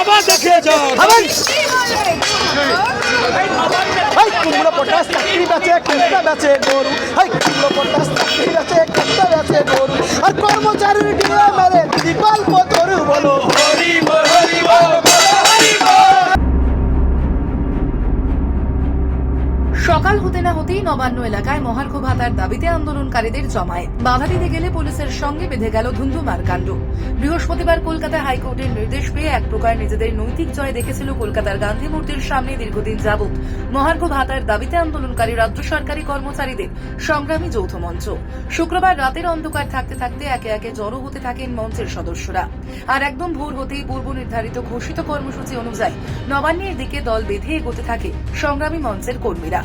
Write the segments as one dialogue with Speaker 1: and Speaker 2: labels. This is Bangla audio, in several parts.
Speaker 1: আবার হাই কুমড়ো পটাশ চাকরি বেচে কেস্তা বেচে গরু। হাই কুমড়ো পটাশ চাকরি বেচে কেস্তা বেচে গরু। আর কর্মচারীর ডিএ মেরে দিদি গল্প বলো।
Speaker 2: সকাল হতে না হতেই নবান্ন এলাকায় মহার্ঘ ভাতার দাবিতে আন্দোলনকারীদের জমায়েত। বাধা দিতে গেলে পুলিশের সঙ্গে বেঁধে গেল ধুন্ধুমার কাণ্ড। বৃহস্পতিবার কলকাতা হাইকোর্টের নির্দেশ পেয়ে এক প্রকার নিজেদের নৈতিক জয় দেখেছিল কলকাতার গান্ধী মূর্তির সামনে দীর্ঘদিন যাবৎ। মহার্ঘ ভাতার দাবিতে আন্দোলনকারী রাজ্য সরকারি কর্মচারীদের সংগ্রামী যৌথ মঞ্চ। শুক্রবার রাতের অন্ধকার থাকতে থাকতে একে একে জড়ো হতে থাকেন মঞ্চের সদস্যরা। আর একদম ভোর হতেই পূর্ব নির্ধারিত ঘোষিত কর্মসূচি অনুযায়ী নবান্নের দিকে দল বেঁধে এগোতে থাকে সংগ্রামী মঞ্চের কর্মীরা।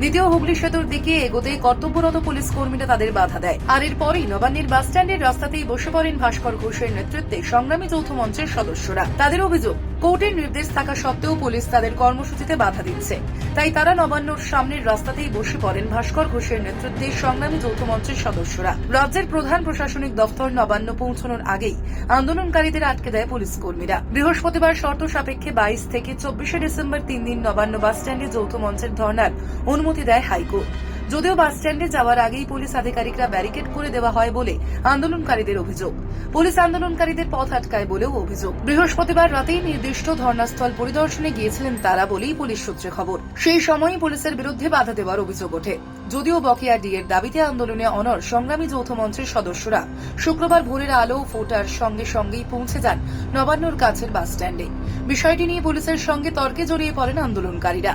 Speaker 2: দ্বিতীয় হুগলি সেতুর দিকে এগোতে কর্তব্যরত পুলিশ কর্মীরা তাদের বাধা দেয়। আর এরপরই নবান্নের বাস স্ট্যান্ডের রাস্তাতেই বসে পড়েন ভাস্কর ঘোষের নেতৃত্বে সংগ্রামী যৌথ মঞ্চের সদস্যরা। তাদের অভিযোগ কোর্টের নির্দেশ থাকা সত্ত্বেও পুলিশ তাদের কর্মসূচিতে বাধা দিচ্ছে। তাই তারা নবান্নর সামনের রাস্তাতেই বসে পড়েন ভাস্কর ঘোষের নেতৃত্বে সংগ্রামী যৌথ মঞ্চের সদস্যরা। রাজ্যের প্রধান প্রশাসনিক দফতর নবান্ন পৌঁছানোর আগেই আন্দোলনকারীদের আটকে দেয় পুলিশ কর্মীরা। বৃহস্পতিবার শর্ত সাপেক্ষে বাইশ থেকে চব্বিশে ডিসেম্বর তিন দিন নবান্ন বাস স্ট্যান্ডে যৌথ মঞ্চের ধর্নার অনুমতি দেয় হাইকোর্ট। যদিও বাস স্ট্যান্ডে যাওয়ার আগেই পুলিশ আধিকারিকরা ব্যারিকেড করে দেওয়া হয় বলে আন্দোলনকারীদের অভিযোগ। পুলিশ আন্দোলনকারীদের পথ আটকায় বলেও অভিযোগ। বৃহস্পতিবার রাতেই নির্দিষ্ট ধর্নাস্থল পরিদর্শনে গিয়েছিলেন তারা বলেই পুলিশ সূত্রে খবর। সেই সময়ই পুলিশের বিরুদ্ধে বাধা দেওয়ার অভিযোগ ওঠে। যদিও বকেয়া ডিএর দাবিতে আন্দোলনে অনর সংগ্রামী যৌথ মঞ্চের সদস্যরা শুক্রবার ভোরের আলো ফোটার সঙ্গে সঙ্গেই পৌঁছে যান নবান্নর কাছের বাস স্ট্যান্ডে। বিষয়টি নিয়ে পুলিশের সঙ্গে তর্কে জড়িয়ে পড়েন আন্দোলনকারীরা।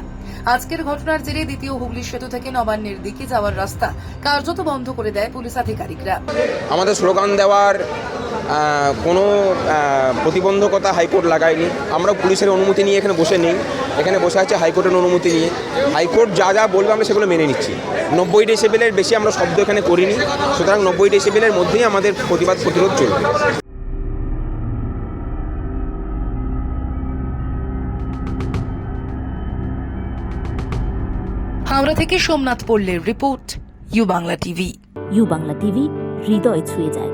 Speaker 2: আজকের ঘটনার জেরে দ্বিতীয় হুগলি সেতু থেকে নবান্নের দিকে যাওয়ার রাস্তা কার্যত বন্ধ করে দেয় পুলিশ আধিকারিকরা।
Speaker 3: আমাদের স্লোগান দেওয়ার কোনো প্রতিবন্ধকতা হাইকোর্ট লাগায়নি। আমরা পুলিশের অনুমতি নিয়ে এখানে বসে নেই। এখানে বসে আছে হাইকোর্টের অনুমতি নিয়ে। হাইকোর্ট যা যা বলবে আমরা সেগুলো মেনে নিচ্ছি। নব্বই ডেসিবেলের বেশি আমরা শব্দ এখানে করিনি। সুতরাং নব্বই ডেসিবেলের মধ্যেই আমাদের প্রতিবাদ প্রতিরোধ চলবে।
Speaker 2: হাওড়া থেকে Somnath পল্লের report U Bangla TV.
Speaker 4: U Bangla TV হৃদয় ছুঁয়ে যায়।